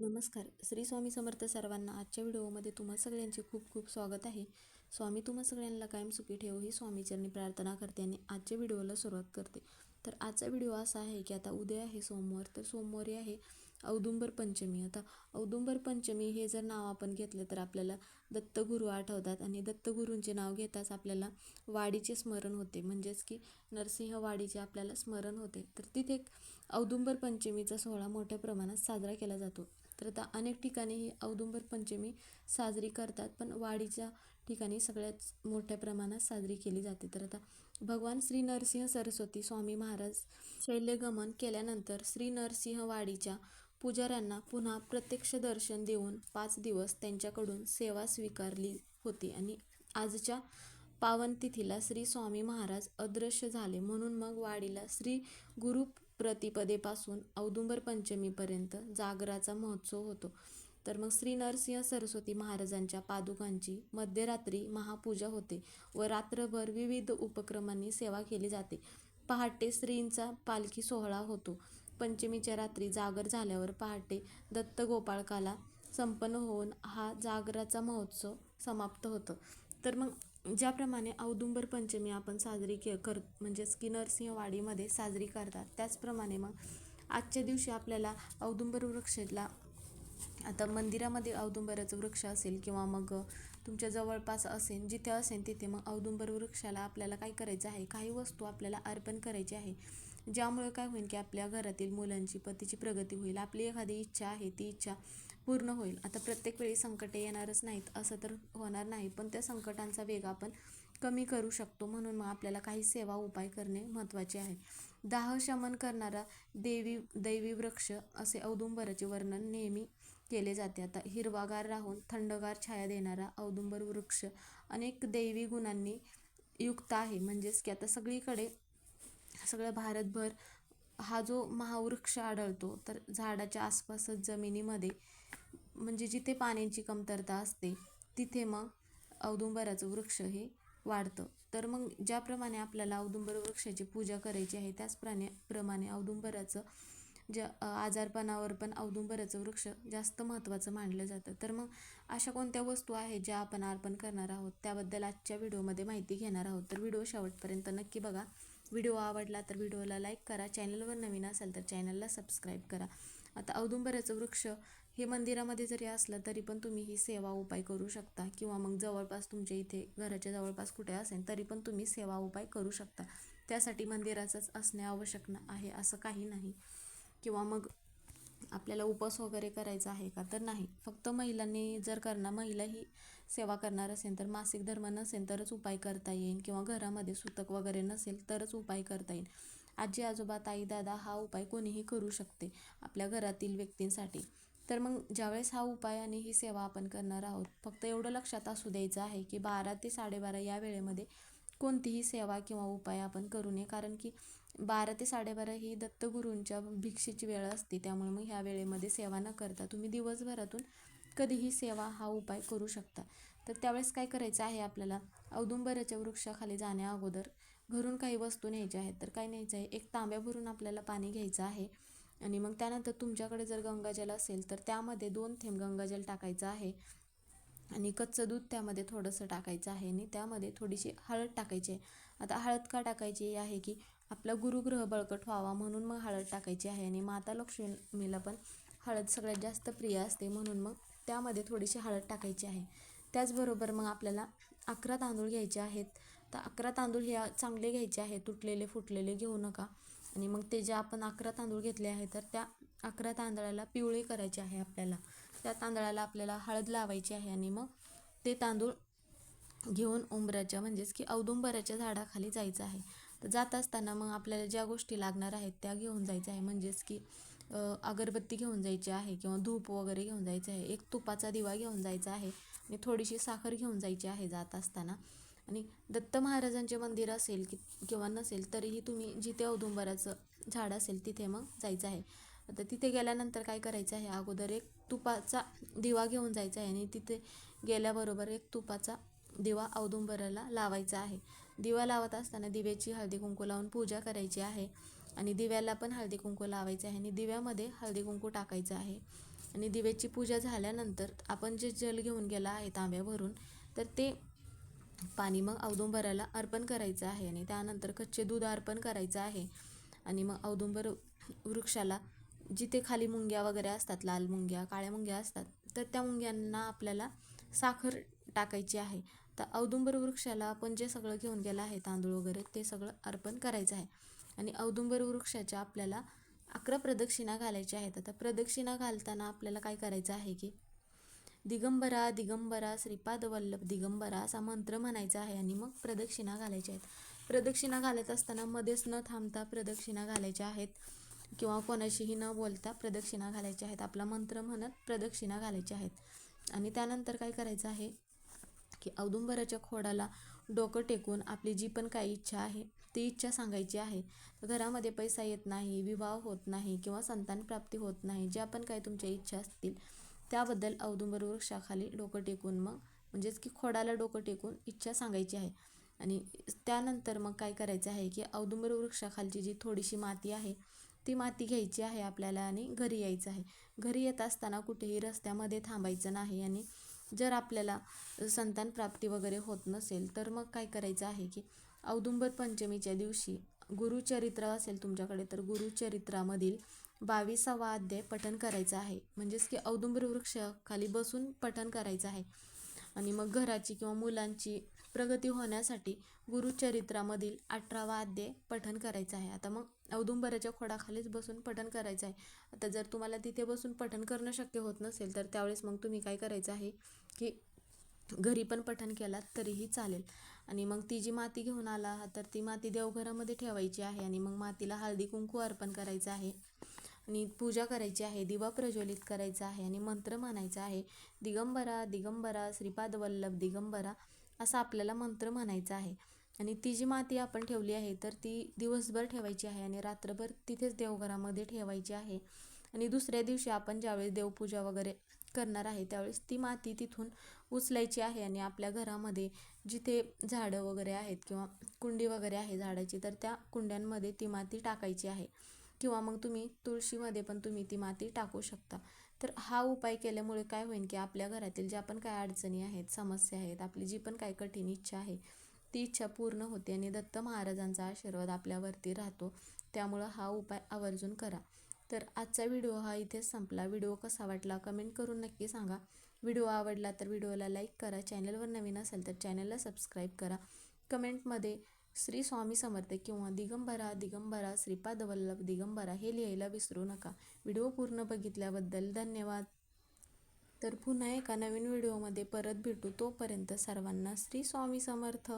नमस्कार. श्री स्वामी समर्थ सर्वांना आजच्या व्हिडिओमध्ये तुम्हा सगळ्यांचे खूप खूप स्वागत आहे. स्वामी तुम्हा सगळ्यांना कायम सुखी ठेवू ही स्वामीचरणी प्रार्थना करते आणि आजच्या व्हिडिओला सुरुवात करते. तर आजचा व्हिडिओ असा आहे की आता उद्या आहे सोमवार तर सोमवारी आहे औदुंबर पंचमी. आता औदुंबर पंचमी हे जर नाव आपण घेतलं तर आपल्याला दत्तगुरू आठवतात आणि दत्तगुरूंचे नाव घेताच आपल्याला वाडीचे स्मरण होते. म्हणजेच की नरसिंहवाडीचे आपल्याला स्मरण होते. तर तिथे एक औदुंबर पंचमीचा सोहळा मोठ्या प्रमाणात साजरा केला जातो. तर आता अनेक ठिकाणी ही औदुंबर पंचमी साजरी करतात पण वाडीच्या ठिकाणी सगळ्यात मोठ्या प्रमाणात साजरी केली जाते. तर आता भगवान श्री नरसिंह सरस्वती स्वामी महाराज शैल्यगमन केल्यानंतर श्री नरसिंह वाडीच्या पुजाऱ्यांना पुन्हा प्रत्यक्ष दर्शन देऊन पाच दिवस त्यांच्याकडून सेवा स्वीकारली होती आणि आजच्या पावन तिथीला श्री स्वामी महाराज अदृश्य झाले. म्हणून मग वाडीला श्री गुरु प्रतिपदेपासून औदुंबर पंचमीपर्यंत जागराचा महोत्सव होतो. तर मग श्री नरसिंह सरस्वती महाराजांच्या पादुकांची मध्यरात्री महापूजा होते व रात्रभर विविध उपक्रमांनी सेवा केली जाते. पहाटे श्रींचा पालखी सोहळा होतो. पंचमीच्या रात्री जागर झाल्यावर पहाटे दत्तगोपाळकाला संपन्न होऊन हा जागराचा महोत्सव समाप्त होतो. तर मग ज्याप्रमाणे औदुंबर पंचमी आपण साजरी के कर म्हणजेच की नरसिंहवाडीमध्ये साजरी करतात. त्याचप्रमाणे मग आजच्या दिवशी आपल्याला औदुंबर वृक्षाला आता मंदिरामध्ये औदुंबराचं वृक्ष असेल किंवा मग तुमच्या जवळपास असेल जिथे असेल तिथे मग औदुंबर वृक्षाला आपल्याला काय करायचं आहे? काही वस्तू आपल्याला अर्पण करायची आहे. ज्यामुळे काय होईल की आपल्या घरातील मुलांची पतीची प्रगती होईल. आपली एखादी इच्छा आहे ती इच्छा पूर्ण होईल. आता प्रत्येक वेळी संकटे येणारच नाहीत असं तर होणार नाही. पण त्या संकटांचा वेग आपण कमी करू शकतो म्हणून मग आपल्याला काही सेवा उपाय करणे महत्त्वाचे आहे. दाह शमन करणारा देवी दैवी वृक्ष असे औदुंबराचे वर्णन नेहमी केले जाते. आता हिरवागार राहून थंडगार छाया देणारा औदुंबर वृक्ष अनेक दैवी गुणांनी युक्त आहे. म्हणजेच की आता सगळीकडे सगळं भारतभर हा जो महावृक्ष आढळतो तर झाडाच्या आसपासच जमिनीमध्ये म्हणजे जिथे पाण्याची कमतरता असते तिथे मग औदुंबराचं वृक्ष हे वाढतं. तर मग ज्याप्रमाणे आपल्याला औदुंबर वृक्षाची पूजा करायची आहे त्याचप्रमाणे प्रमाणे औदुंबराचं ज्या आजारपणावर पण औदुंबराचं वृक्ष जास्त महत्त्वाचं मानलं जातं. तर मग अशा कोणत्या वस्तू आहेत ज्या आपण अर्पण करणार आहोत त्याबद्दल आजच्या व्हिडिओमध्ये माहिती घेणार आहोत. तर व्हिडिओ शेवटपर्यंत नक्की बघा. व्हिडिओ आवडला तर व्हिडिओला लाईक करा. चॅनलवर नवीन असेल तर चॅनलला सबस्क्राईब करा. आता औदुंबराचं वृक्ष हे मंदिरामध्ये जरी असलं तरी पण तुम्ही ही सेवा उपाय करू शकता. किंवा मग जवळपास तुमच्या इथे घराच्या जवळपास कुठे असेल तरी पण तुम्ही सेवा उपाय करू शकता. त्यासाठी मंदिराचंच असणे आवश्यक आहे असं काही नाही. किंवा मग आपल्याला उपवास वगैरे करायचा आहे का? तर नाही. फक्त महिलांनी जर करणार महिला ही सेवा करणार असेल तर मासिक धर्म नसेल तरच उपाय करता येईल किंवा घरामध्ये सुतक वगैरे नसेल तरच उपाय करता येईल आजी आजोबा ताई दादा हा उपाय कोणीही करू शकते आपल्या घरातील व्यक्तींसाठी. तर मग ज्यावेळेस हा उपाय आणि ही सेवा आपण करणार आहोत फक्त एवढं लक्षात असू द्यायचं आहे की बारा ते साडेबारा या वेळेमध्ये कोणतीही सेवा किंवा उपाय आपण करू नये. कारण की बारा ते साडेबारा ही दत्तगुरूंच्या भिक्षेची वेळ असते त्यामुळे मग ह्या वेळेमध्ये सेवा न करता तुम्ही दिवसभरातून कधीही सेवा हा उपाय करू शकता. तर त्यावेळेस काय करायचं आहे आपल्याला? औदुंबराच्या वृक्षाखाली जाण्या अगोदर घरून काही वस्तू न्यायच्या आहेत. तर काय न्यायचं आहे? एक तांब्या भरून आपल्याला पाणी घ्यायचं आहे. आणि मग त्यानंतर तुमच्याकडे जर गंगाजल असेल तर त्यामध्ये दोन थेंब गंगाजल टाकायचं आहे. आणि कच्चं दूध त्यामध्ये थोडंसं टाकायचं आहे आणि त्यामध्ये थोडीशी हळद टाकायची आहे. आता हळद का टाकायची आहे की आपला गुरुग्रह बळकट व्हावा म्हणून मग हळद टाकायची आहे आणि माता लक्ष्मीला पण हळद सगळ्यात जास्त प्रिय असते म्हणून मग त्यामध्ये थोडीशी हळद टाकायची आहे. त्याचबरोबर मग आपल्याला अकरा तांदूळ घ्यायचे आहेत. तर अकरा तांदूळ हे चांगले घ्यायचे आहेत. तुटलेले फुटलेले घेऊ नका. आणि मग ते जे आपण अकरा तांदूळ घेतले आहे तर त्या अकरा तांदळाला पिवळे करायचे आहे आपल्याला. त्या तांदळाला आपल्याला हळद लावायची आहे आणि मग ते तांदूळ घेऊन उंबराच्या म्हणजेच की औदुंबराच्या झाडाखाली जायचं आहे. तर जात असताना मग आपल्याला ज्या गोष्टी लागणार आहेत त्या घेऊन जायचं आहे. म्हणजेच की अगरबत्ती घेऊन जायची आहे किंवा धूप वगैरे घेऊन जायचं आहे. एक तुपाचा दिवा घेऊन जायचा आहे आणि थोडीशी साखर घेऊन जायची आहे जात असताना. आणि दत्त महाराजांचे मंदिर असेल की किंवा नसेल तरीही तुम्ही जिथे औदुंबराचं झाड असेल तिथे मग जायचं आहे. आता तिथे गेल्यानंतर काय करायचं आहे? अगोदर एक तुपाचा दिवा घेऊन जायचा आहे आणि तिथे गेल्याबरोबर एक तुपाचा दिवा औदुंबराला लावायचा आहे. दिवा लावत असताना दिव्याची हळदी कुंकू लावून पूजा करायची आहे आणि दिव्याला पण हळदी कुंकू लावायचं आहे आणि दिव्यामध्ये हळदी कुंकू टाकायचं आहे. आणि दिव्याची पूजा झाल्यानंतर आपण जे जल घेऊन गेला आहे तांब्यावरून तर ते पाणी मग औदुंबराला अर्पण करायचं आहे आणि त्यानंतर कच्चे दूध अर्पण करायचं आहे. आणि मग औदुंबर वृक्षाला जिथे खाली मुंग्या वगैरे असतात लाल मुंग्या काळ्या मुंग्या असतात तर त्या मुंग्यांना आपल्याला साखर टाकायची आहे. तर औदुंबर वृक्षाला आपण जे सगळं घेऊन गेलं आहे तांदूळ वगैरे ते सगळं अर्पण करायचं आहे. आणि औदुंबर वृक्षाच्या आपल्याला अकरा प्रदक्षिणा घालायच्या आहेत. आता प्रदक्षिणा घालताना आपल्याला काय करायचं आहे की दिगंबरा दिगंबरा श्रीपाद वल्लभ दिगंबरा असा मंत्र म्हणायचा आहे आणि मग प्रदक्षिणा घालायच्या आहेत. प्रदक्षिणा घालत असताना मध्येच न थांबता प्रदक्षिणा घालायच्या आहेत किंवा कोणाशीही न बोलता प्रदक्षिणा घालायच्या आहेत. आपला मंत्र म्हणत प्रदक्षिणा घालायच्या आहेत. आणि त्यानंतर काय करायचं आहे की औदुंबराच्या खोडाला डोकं टेकून आपली जी पण काही इच्छा आहे ती इच्छा सांगायची आहे. घरामध्ये पैसा येत नाही विवाह होत नाही किंवा संतान प्राप्ती होत नाही ज्या पण काही तुमच्या इच्छा असतील त्याबद्दल औदुंबर वृक्षाखाली डोकं टेकून मग म्हणजेच की खोडाला डोकं टेकून इच्छा सांगायची आहे. आणि त्यानंतर मग काय करायचं आहे की औदुंबर वृक्षाखालची जी थोडीशी माती आहे ती माती घ्यायची आहे आपल्याला आणि घरी यायचं आहे. घरी येत असताना कुठेही रस्त्यामध्ये थांबायचं नाही आणि जर आपल्याला संतान प्राप्ती वगैरे होत नसेल तर मग काय करायचं आहे की औदुंबर पंचमीच्या दिवशी गुरुचरित्र असेल तुमच्याकडे तर गुरुचरित्रामधील बावीसावा अध्याय पठण करायचा आहे. म्हणजेच की औदुंबर वृक्ष खाली बसून पठण करायचं आहे. आणि मग घराची किंवा मुलांची प्रगती होण्यासाठी गुरुचरित्रामधील अठरावा अध्याय पठण करायचं आहे. आता मग औदुंबराच्या खोडाखालीच बसून पठण करायचं आहे. आता जर तुम्हाला तिथे बसून पठण करणं शक्य होत नसेल तर त्यावेळेस मग तुम्ही काय करायचं आहे की घरी पण पठण केलात तरीही चालेल. आणि मग ती जी माती घेऊन आला तर ती माती देवघरामध्ये ठेवायची आहे. आणि मग मातीला हळदी कुंकू अर्पण करायचं आहे. आणि पूजा करायची आहे दिवा प्रज्वलित करायचा आहे आणि मंत्र म्हणायचा आहे दिगंबरा दिगंबरा श्रीपाद वल्लभ दिगंबरा असा आपल्याला मंत्र म्हणायचा आहे. आणि ती जी माती आपण ठेवली आहे तर ती दिवसभर ठेवायची आहे आणि रात्रभर तिथेच देवघरामध्ये ठेवायची आहे. आणि दुसऱ्या दिवशी आपण ज्यावेळेस देवपूजा वगैरे करणार आहे त्यावेळेस ती माती तिथून उचलायची आहे आणि आपल्या घरामध्ये जिथे झाडं वगैरे आहेत किंवा कुंडी वगैरे आहे झाडाची तर त्या कुंड्यांमध्ये ती माती टाकायची आहे. किंवा मग तुम्ही तुळशीमध्ये पण तुम्ही ती माती टाकू शकता. तर हा उपाय केल्यामुळे काय होईल की आपल्या घरातील ज्या पण काय अडचणी आहेत समस्या आहेत आपली जी पण काय कठीण इच्छा आहे ती इच्छा पूर्ण होते आणि दत्त महाराजांचा आशीर्वाद आपल्यावरती राहतो. त्यामुळं हा उपाय आवर्जून करा. तर आजचा व्हिडिओ हा इथेच संपला. व्हिडिओ कसा वाटला कमेंट करून नक्की सांगा. व्हिडिओ आवडला तर व्हिडिओला लाईक करा. चॅनलवर नवीन असेल तर चॅनलला सबस्क्राईब करा. कमेंटमध्ये श्री स्वामी समर्थ किंवा दिगंबरा दिगंबरा श्रीपाद वल्लभ दिगंबरा हे लिहायला विसरू नका. व्हिडिओ पूर्ण बघितल्याबद्दल धन्यवाद. तर पुन्हा एका नवीन व्हिडिओमध्ये परत भेटू. तोपर्यंत सर्वांना श्री स्वामी समर्थ.